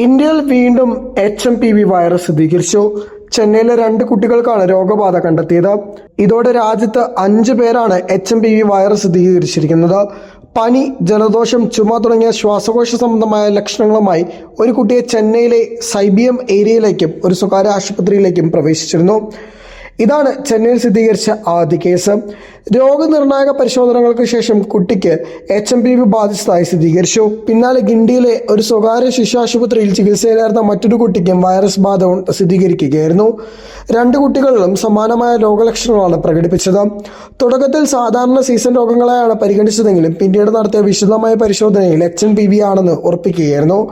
ഇന്ത്യയിൽ വീണ്ടും H M P V virus സ്ഥിരീകരിച്ചു. ചെന്നൈയിലെ രണ്ട് കുട്ടികൾക്കാണ് രോഗബാധ കണ്ടെത്തിയത്. ഇതോടെ രാജ്യത്ത് അഞ്ച് പേരാണ് H M P V virus സ്ഥിരീകരിച്ചിരിക്കുന്നത്. പനി ജലദോഷം ചുമ തുടങ്ങിയ ശ്വാസകോശ സംബന്ധമായ ലക്ഷണങ്ങളുമായി ഒരു കുട്ടിയെ ചെന്നൈയിലെ സൈബിയം ഏരിയയിലേക്കും ഒരു സ്വകാര്യ ആശുപത്രിയിലേക്കും പ്രവേശിച്ചിരുന്നു. ഇതാണ് ചെന്നൈയിൽ സ്ഥിരീകരിച്ച ആദ്യ കേസ്. രോഗനിർണായക പരിശോധനകൾക്ക് ശേഷം കുട്ടിക്ക് എച്ച് എം പി വി ബാധിച്ചതായി സ്ഥിരീകരിച്ചു. പിന്നാലെ ഗിണ്ടിയിലെ ഒരു സ്വകാര്യ ശിശുആശുപത്രിയിൽ ചികിത്സയിലായിരുന്ന മറ്റൊരു കുട്ടിക്കും വൈറസ് ബാധ സ്ഥിരീകരിക്കുകയായിരുന്നു. രണ്ട് കുട്ടികളിലും സമാനമായ രോഗലക്ഷണങ്ങളാണ് പ്രകടിപ്പിച്ചത്. തുടക്കത്തിൽ സാധാരണ സീസൺ രോഗങ്ങളെയാണ് പരിഗണിച്ചതെങ്കിലും പിന്നീട് നടത്തിയ വിശദമായ പരിശോധനയിൽ എച്ച് എൻ പി വി ആണെന്ന് ഉറപ്പിക്കുകയായിരുന്നു.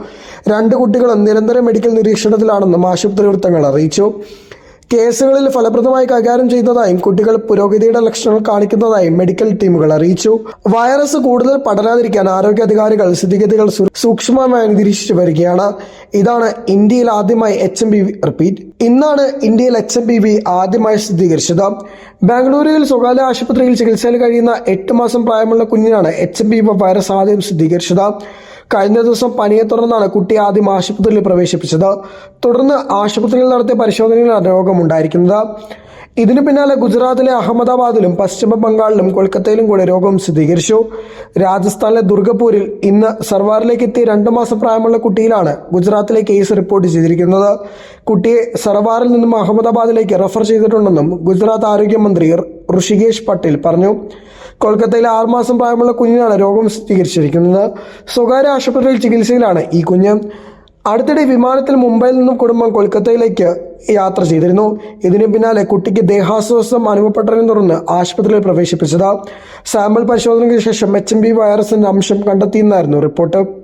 രണ്ട് കുട്ടികളും നിരന്തര മെഡിക്കൽ നിരീക്ഷണത്തിലാണെന്നും ആശുപത്രി വൃത്തങ്ങൾ അറിയിച്ചു. കേസുകളിൽ ഫലപ്രദമായി കൈകാര്യം ചെയ്യുന്നതായും കുട്ടികൾ പുരോഗതിയുടെ ലക്ഷണങ്ങൾ കാണിക്കുന്നതായും മെഡിക്കൽ ടീമുകൾ അറിയിച്ചു. വൈറസ് കൂടുതൽ പടരാതിരിക്കാൻ ആരോഗ്യ അധികാരികൾ സ്ഥിതിഗതികൾ സൂക്ഷ്മമായി നിരീക്ഷിച്ചു വരികയാണ്. ഇതാണ് ഇന്ത്യയിൽ ആദ്യമായി എച്ച് എം റിപ്പീറ്റ് ഇന്നാണ് ഇന്ത്യയിൽ എച്ച് എം ആദ്യമായി സ്ഥിരീകരിച്ചത്. ബാംഗ്ലൂരിൽ സ്വകാര്യ ആശുപത്രിയിൽ ചികിത്സയിൽ കഴിയുന്ന എട്ട് മാസം പ്രായമുള്ള കുഞ്ഞിനാണ് എച്ച് എം വൈറസ് ആദ്യം സ്ഥിരീകരിച്ചത്. കഴിഞ്ഞ ദിവസം പനിയെ തുടർന്നാണ് കുട്ടി ആദ്യം ആശുപത്രിയിൽ പ്രവേശിപ്പിച്ചത്. തുടർന്ന് ആശുപത്രിയിൽ നടത്തിയ പരിശോധനയിലാണ് രോഗമുണ്ടായിരിക്കുന്നത്. ഇതിനു പിന്നാലെ ഗുജറാത്തിലെ അഹമ്മദാബാദിലും പശ്ചിമ ബംഗാളിലും കൊൽക്കത്തയിലും കൂടെ രോഗം സ്ഥിരീകരിച്ചു. രാജസ്ഥാനിലെ ദുർഗപൂരിൽ ഇന്ന് സർവാറിലേക്ക് എത്തിയ രണ്ടു മാസം പ്രായമുള്ള കുട്ടിയിലാണ് ഗുജറാത്തിലെ കേസ് റിപ്പോർട്ട് ചെയ്തിരിക്കുന്നത്. കുട്ടിയെ സർവാറിൽ നിന്നും അഹമ്മദാബാദിലേക്ക് റഫർ ചെയ്തിട്ടുണ്ടെന്നും ഗുജറാത്ത് ആരോഗ്യമന്ത്രി ഋഷികേഷ് പട്ടേൽ പറഞ്ഞു. കൊൽക്കത്തയിലെ ആറുമാസം പ്രായമുള്ള കുഞ്ഞിനാണ് രോഗം സ്ഥിരീകരിച്ചിരിക്കുന്നത്. സ്വകാര്യ ആശുപത്രിയിൽ ചികിത്സയിലാണ് ഈ കുഞ്ഞ്. അടുത്തിടെ വിമാനത്തിൽ മുംബൈയിൽ നിന്നും കുടുംബം കൊൽക്കത്തയിലേക്ക് യാത്ര ചെയ്തിരുന്നു. ഇതിനു പിന്നാലെ കുട്ടിക്ക് ദേഹാസ്വാസം അനുഭവപ്പെട്ടതിനെ തുടർന്ന് ആശുപത്രിയിൽ പ്രവേശിപ്പിച്ചത്. സാമ്പിൾ പരിശോധനയ്ക്ക് ശേഷം എച്ച് വൈറസിന്റെ അംശം കണ്ടെത്തിയെന്നായിരുന്നു റിപ്പോർട്ട്.